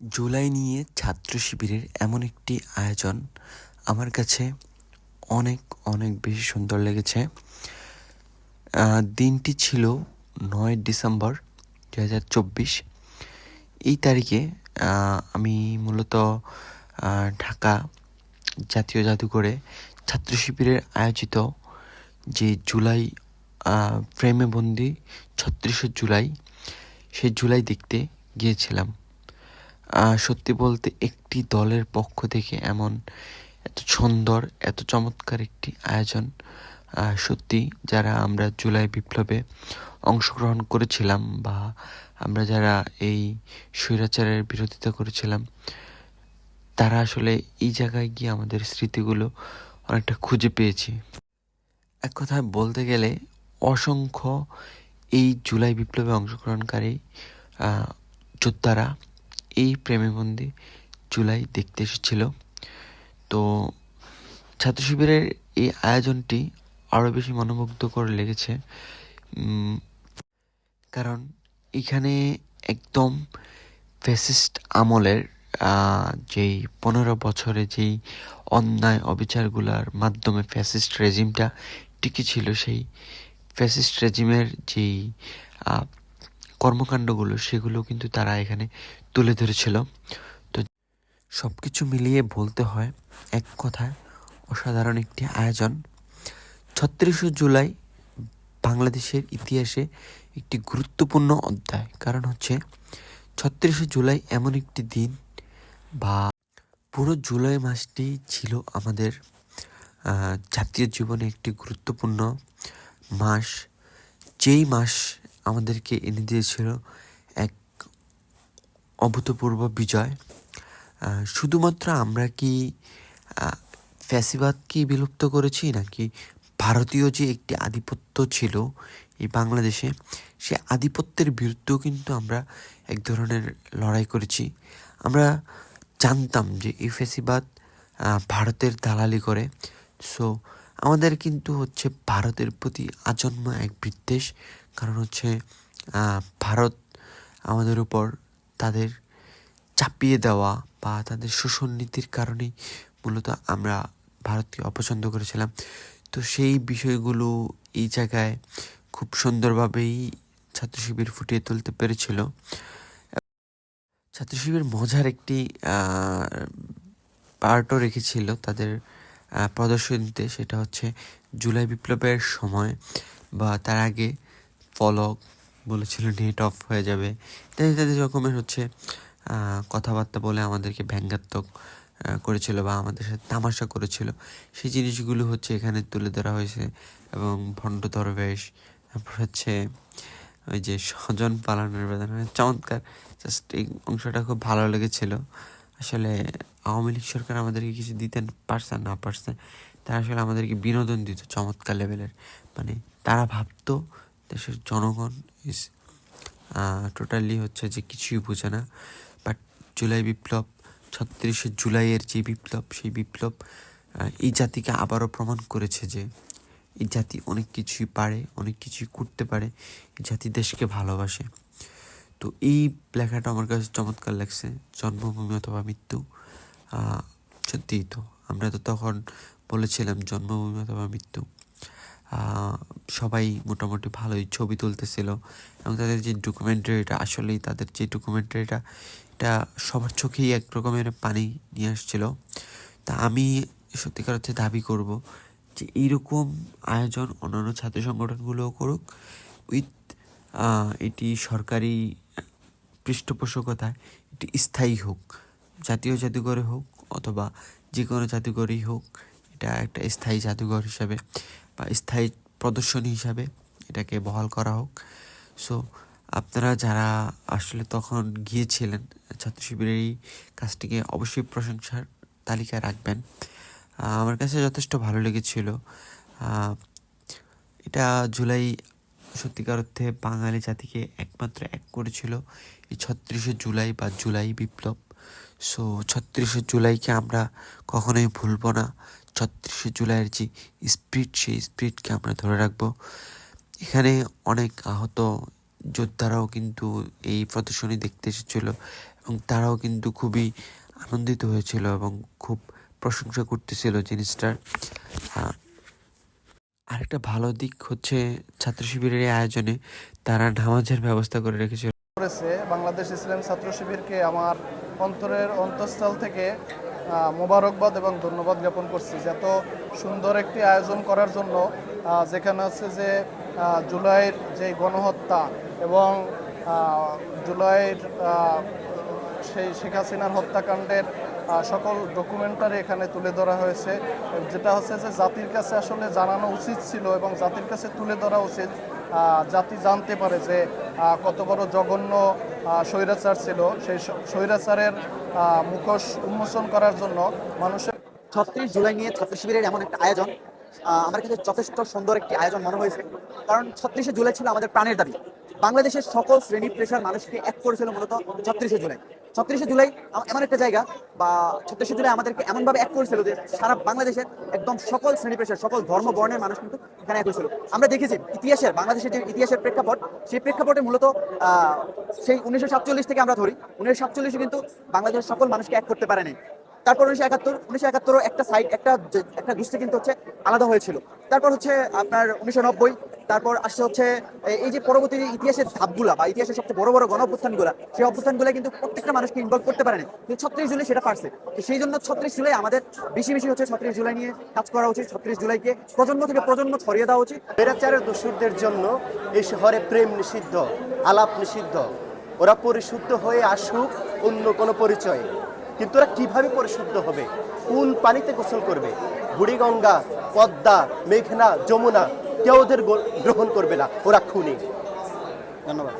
জুলাই নিয়ে ছাত্র শিবিরের এমন একটি আয়োজন আমার কাছে অনেক অনেক বেশি সুন্দর লেগেছে। দিনটি ছিল নয় ডিসেম্বর দু হাজার চব্বিশ। এই তারিখে আমি মূলত ঢাকা জাতীয় জাদুঘরে ছাত্র শিবিরের আয়োজিত যে জুলাই ফ্রেমে বন্দি ছত্রিশে জুলাই সেই জুলাই দেখতে গিয়েছিলাম। সত্যি বলতে একটি দলের পক্ষ থেকে এমন এত সুন্দর, এত চমৎকার একটি আয়োজন সত্যি যারা আমরা জুলাই বিপ্লবে অংশগ্রহণ করেছিলাম বা আমরা যারা এই স্বৈরাচারের বিরোধিতা করেছিলাম, তারা আসলে এই জায়গায় গিয়ে আমাদের স্মৃতিগুলো অনেকটা খুঁজে পেয়েছি। এক কথায় বলতে গেলে অসংখ্য এই জুলাই বিপ্লবে অংশগ্রহণকারী যোদ্ধারা এই প্রেমে জুলাই দেখতে এসেছিল। তো ছাত্র শিবিরের এই আয়োজনটি আরও বেশি মনোমুগ্ধ করে লেগেছে কারণ এখানে একদম ফ্যাসিস্ট আমলের যেই পনেরো বছরে যেই অন্যায় অবিচারগুলোর মাধ্যমে ফ্যাসিস্ট রেজিমটা টিকে ছিল, সেই ফ্যাসিস্ট রেজিমের যেই কর্মকাণ্ডগুলো, সেগুলো কিন্তু তারা এখানে তুলে ধরেছিল। তো সব কিছু মিলিয়ে বলতে হয়, এক কথায় অসাধারণ একটি আয়োজন। ছত্রিশে জুলাই বাংলাদেশের ইতিহাসে একটি গুরুত্বপূর্ণ অধ্যায়। কারণ হচ্ছে, ছত্রিশে জুলাই এমন একটি দিন বা পুরো জুলাই মাসটি ছিল আমাদের জাতীয় জীবনে একটি গুরুত্বপূর্ণ মাস। যেই মাস আমাদেরকে এনে দিয়েছিল এক অভূতপূর্ব বিজয়। শুধুমাত্র আমরা কি ফ্যাসিবাদকে বিলুপ্ত করেছি নাকি ভারতীয় যে একটি আধিপত্য ছিল এই বাংলাদেশে, সে আধিপত্যের বিরুদ্ধেও কিন্তু আমরা এক ধরনের লড়াই করেছি। আমরা জানতাম যে এই ফ্যাসিবাদ ভারতের দালালি করে। সো আমাদের কিন্তু হচ্ছে ভারতের প্রতি আজন্ম এক বিদ্বেষ। কারণ হচ্ছে ভারত আমাদের উপর তাদের চাপিয়ে দেওয়া বা তাদের শোষণ নীতির কারণেই মূলত আমরা ভারতকে অপছন্দ করেছিলাম। তো সেই বিষয়গুলো এই জায়গায় খুব সুন্দরভাবেই ছাত্র শিবির ফুটিয়ে তুলতে পেরেছিল। ছাত্র শিবির মজার একটি পার্টও রেখেছিল তাদের প্রদর্শনীতে সেটা হচ্ছে জুলাই বিপ্লবের সময় বা তার আগে ফলক বলেছিল নেট অফ হয়ে যাবে। ইত্যাদি ইত্যাদি রকমের হচ্ছে কথাবার্তা বলে আমাদেরকে ব্যঙ্গাত্মক করেছিল বা আমাদের সাথে তামাশা করেছিল। সেই জিনিসগুলো হচ্ছে এখানে তুলে ধরা হয়েছে এবং ভণ্ড দরবেশ, তারপর হচ্ছে ওই যে স্বজন পালনের বেদনা মানে চমৎকার। জাস্ট এই অংশটা খুব ভালো লেগেছিল। আসলে আওয়ামী লীগ সরকার আমাদেরকে কিছু দিতে পারছে না পারছে, তারা আসলে আমাদেরকে বিনোদন দিত চমৎকার লেভেলের। মানে তারা ভাবতো দেশের জনগণ ইস টোটালি হচ্ছে যে কিছুই বোঝে না। বাট জুলাই বিপ্লব, ছত্রিশে জুলাইয়ের যে বিপ্লব, সেই বিপ্লব এই জাতিকে আবারও প্রমাণ করেছে যে এই জাতি অনেক কিছুই পারে, অনেক কিছুই করতে পারে, এই জাতি দেশকে ভালোবাসে। তো এই লেখাটা আমার কাছে চমৎকার লাগছে, জন্মভূমি অথবা মৃত্যু। সত্যিই তো, আমরা তো তখন বলেছিলাম জন্মভূমি অথবা মৃত্যু। সবাই মোটামুটি ভালোই ছবি তুলতেছিল এবং তাদের যে ডকুমেন্টারিটা আসলেই তাদের যে ডকুমেন্টারিটা এটা সবার চোখেই এক রকমের পানি নিয়ে আসছিল। তা আমি সত্যিকার অর্থে দাবি করব যে এইরকম আয়োজন অন্যান্য ছাত্র সংগঠনগুলোও করুক উইথ এটি সরকারি পৃষ্ঠপোষকতায় এটি স্থায়ী হোক। জাতীয় জাদুঘরে হোক অথবা যে কোনো জাদুঘরেই হোক, এটা একটা স্থায়ী জাদুঘর হিসাবে বা স্থায়ী প্রদর্শনী হিসাবে এটাকে বহাল করা হোক। সো আপনারা যারা আসলে তখন গিয়েছিলেন ছাত্র শিবিরের এই কাজটিকে অবশ্যই প্রশংসার তালিকায় রাখবেন। আমার কাছে যথেষ্ট ভালো লেগেছিল। এটা জুলাই সত্যিকার অর্থে বাঙালি জাতিকে একমাত্র এক করেছিল। এই ছত্রিশে জুলাই বা জুলাই বিপ্লব। সো ছত্রিশে জুলাইকে আমরা কখনোই ভুলবো না। ছত্রিশে জুলাইয়ের যে স্পিরিট সেই স্পিরিটকে আমরা ধরে রাখব। এখানে অনেক আহত যোদ্ধারাও কিন্তু এই প্রদর্শনী দেখতে এসেছিল এবং তারাও কিন্তু খুবই আনন্দিত হয়েছিল এবং খুব প্রশংসা করতেছিল জিনিসটার। আরেকটা ভালো দিক হচ্ছে ছাত্র শিবিরের এই আয়োজনে তারা নামাজের ব্যবস্থা করে রেখেছিল। বাংলাদেশ ইসলাম ছাত্র শিবিরকে আমার অন্তরের অন্তঃস্থল থেকে মোবারকবাদ এবং ধন্যবাদ জ্ঞাপন করছি। এত সুন্দর একটি আয়োজন করার জন্য যেখানে হচ্ছে যে জুলাইয়ের যে গণহত্যা এবং জুলাইয়ের সেই শেখ হাসিনার হত্যাকাণ্ডের সকল ডকুমেন্টারি এখানে তুলে ধরা হয়েছে। যেটা হচ্ছে যে জাতির কাছে আসলে জানানো উচিত ছিল এবং জাতির কাছে তুলে ধরা উচিত। জাতি জানতে পারে যে কত বড় জঘন্য স্বৈরাচার ছিল, সেই স্বৈরাচারের মুখোশ উন্মোচন করার জন্য মানুষের ছত্রিশ জুলাই নিয়ে ছাত্র শিবিরের এমন একটা আয়োজন আমার কাছে যথেষ্ট সুন্দর একটি আয়োজন মনে হয়েছে। কারণ ছত্রিশে জুলাই ছিল আমাদের প্রাণের দাবি। বাংলাদেশের সকল শ্রেণি পেশার মানুষকে এক করেছিল মূলত ছত্রিশে জুলাই। ছত্রিশে জুলাই এমন একটা জায়গা, বা ছত্রিশে জুলাই আমাদেরকে এমনভাবে এক করেছিল যে সারা বাংলাদেশের একদম সকল শ্রেণি পেশার সকল ধর্ম, বর্ণের মানুষ কিন্তু এখানে এক হয়েছিল। আমরা দেখেছি ইতিহাসের, বাংলাদেশের যে ইতিহাসের প্রেক্ষাপট, সেই প্রেক্ষাপটে মূলত সেই উনিশশো সাতচল্লিশ থেকে আমরা ধরি। উনিশশো সাতচল্লিশে কিন্তু বাংলাদেশের সকল মানুষকে এক করতে পারেনি। তারপর উনিশশো একাত্তর, উনিশশো একাত্তরও একটা সাইড একটা একটা গোষ্ঠী কিন্তু হচ্ছে আলাদা হয়েছিল। তারপর হচ্ছে আপনার উনিশশো নব্বই তারপর আসছে হচ্ছে এই যে পরবর্তী ইতিহাসের ধাপগুলা বা ইতিহাসের সবচেয়ে বড় বড় গণ অভ্যুত্থানগুলা সেই অভ্যুত্থানগুলো কিন্তু প্রত্যেকটা মানুষকে ইনভলভ করতে পারেনি। কিন্তু ছত্রিশ জুলাই সেটা পারছে। তো সেই জন্য ছত্রিশ জুলাই আমাদের বেশি বেশি হচ্ছে ছত্রিশ জুলাই নিয়ে কাজ করা উচিত, ছত্রিশ জুলাইকে প্রজন্ম থেকে প্রজন্ম ছড়িয়ে দেওয়া উচিত। বেরাচারের দোষরদের জন্য এই শহরে প্রেম নিষিদ্ধ, আলাপ নিষিদ্ধ। ওরা পরিশুদ্ধ হয়ে আসুক, অন্য কোনো পরিচয়ে। কিন্তু ওরা কীভাবে পরিশুদ্ধ হবে? কোন পানিতে গোসল করবে? বুড়িগঙ্গা, পদ্মা, মেঘনা, যমুনা কেউ ওদের গ্রহণ করবে না। ওরা খুনি। ধন্যবাদ।